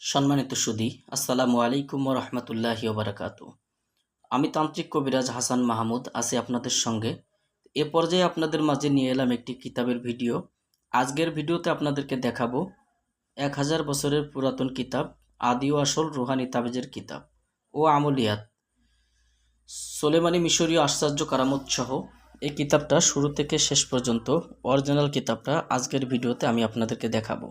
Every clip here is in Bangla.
সম্মানিত সুদী আসসালামু আলাইকুম রহমতুল্লাহি ওবরাকাতু আমি তান্ত্রিক কবিরাজ হাসান মাহমুদ, আছি আপনাদের সঙ্গে। এ পর্যায়ে আপনাদের মাঝে নিয়ে এলাম একটি কিতাবের ভিডিও। আজকের ভিডিওতে আপনাদেরকে দেখাবো এক হাজার বছরের পুরাতন কিতাব, আদি ও আসল রুহানি তাবিজের কিতাব ও আমলিয়াত। সোলেমানি মিশরীয় আশ্চর্য কারামত সহ এই কিতাবটা শুরু থেকে শেষ পর্যন্ত অরিজিনাল কিতাবটা আজকের ভিডিওতে আমি আপনাদেরকে দেখাবো।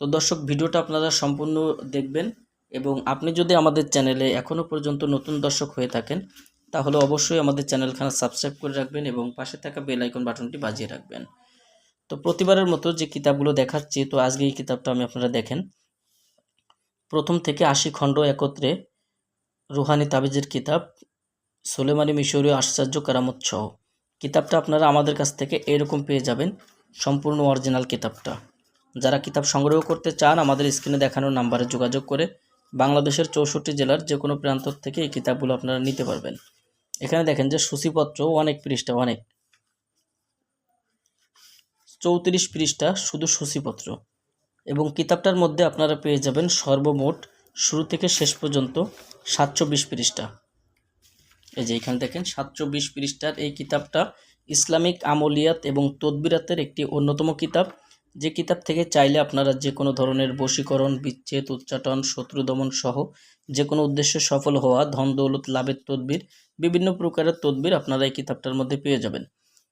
তো দর্শক, ভিডিওটা আপনারা সম্পূর্ণ দেখবেন এবং আপনি যদি আমাদের চ্যানেলে এখনও পর্যন্ত নতুন দর্শক হয়ে থাকেন, তাহলে অবশ্যই আমাদের চ্যানেলখানা সাবস্ক্রাইব করে রাখবেন এবং পাশে থাকা বেল আইকন বাটনটি বাজিয়ে রাখবেন। তো প্রতিবারের মতো যে কিতাবগুলো দেখাচ্ছি, তো আজকে এই কিতাবটা আমি আপনারা দেখেন। প্রথম থেকে আশি খণ্ড একত্রে রুহানি তাবিজের কিতাব, সোলেমানি মিশরীয় আশ্চর্য কারামত সহ কিতাবটা আপনারা আমাদের কাছ থেকে এরকম পেয়ে যাবেন, সম্পূর্ণ অরিজিনাল কিতাবটা। যারা কিতাব সংগ্রহ করতে চান, আমাদের স্ক্রিনে দেখানো নাম্বারে যোগাযোগ করে বাংলাদেশের চৌষট্টি জেলার যে কোনো প্রান্ত থেকে এই কিতাবগুলো আপনারা নিতে পারবেন। এখানে দেখেন যে সূচিপত্র অনেক পৃষ্ঠা, অনেক। চৌত্রিশ পৃষ্ঠা শুধু সূচিপত্র। এবং কিতাবটার মধ্যে আপনারা পেয়ে যাবেন সর্বমোট শুরু থেকে শেষ পর্যন্ত সাতশো বিশ পৃষ্ঠা। এই যে এখানে দেখেন সাতশো বিশ পৃষ্ঠার এই কিতাবটা ইসলামিক আমলিয়াত এবং তদবিরাতের একটি অন্যতম কিতাব। যে কিতাব থেকে চাইলে আপনারা যে কোনো ধরনের বশীকরণ, বিচ্ছেদ, উচ্চাটন, শত্রু দমন সহ যে কোনো উদ্দেশ্যে সফল হওয়া, ধন, দৌলত, লাভের তদবির, বিভিন্ন প্রকারের তদবির আপনারা এই কিতাবটার মধ্যে পেয়ে যাবেন।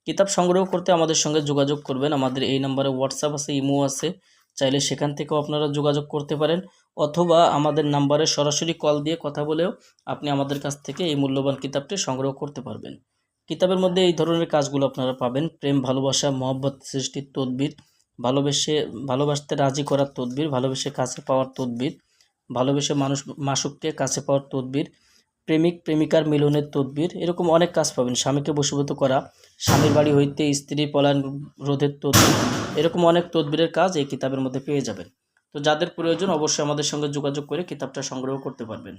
কিতাব সংগ্রহ করতে আমাদের সঙ্গে যোগাযোগ করবেন। আমাদের এই নাম্বারে হোয়াটসঅ্যাপ আছে, ইমো আছে। চাইলে সেখান থেকেও আপনারা যোগাযোগ করতে পারেন অথবা আমাদের নাম্বারে সরাসরি কল দিয়ে কথা বলেও আপনি আমাদের কাছ থেকে এই মূল্যবান কিতাবটি সংগ্রহ করতে পারবেন। কিতাবের মধ্যে এই ধরনের কাজগুলো আপনারা পাবেন। প্রেম, ভালোবাসা, মহব্বত সৃষ্টির তদবির ভালোবেসে, ভালোবাসতে রাজি করার তদবির, ভালোবেসে কাছে পাওয়ার তদবির, ভালোবেসে মানুষ, মাসুককে কাছে পাওয়ার তদবির, প্রেমিক, প্রেমিকার মিলনের তদবির, এরকম অনেক কাজ পাবেন। স্বামীকে বশীভূত করা, স্বামীর বাড়ি হইতে স্ত্রী পলায়ন, রোধের তদবির, এরকম অনেক তদবিরের কাজ এই কিতাবের মধ্যে পেয়ে যাবেন। তো যাদের প্রয়োজন অবশ্যই আমাদের সঙ্গে যোগাযোগ করে কিতাবটা সংগ্রহ করতে পারবেন।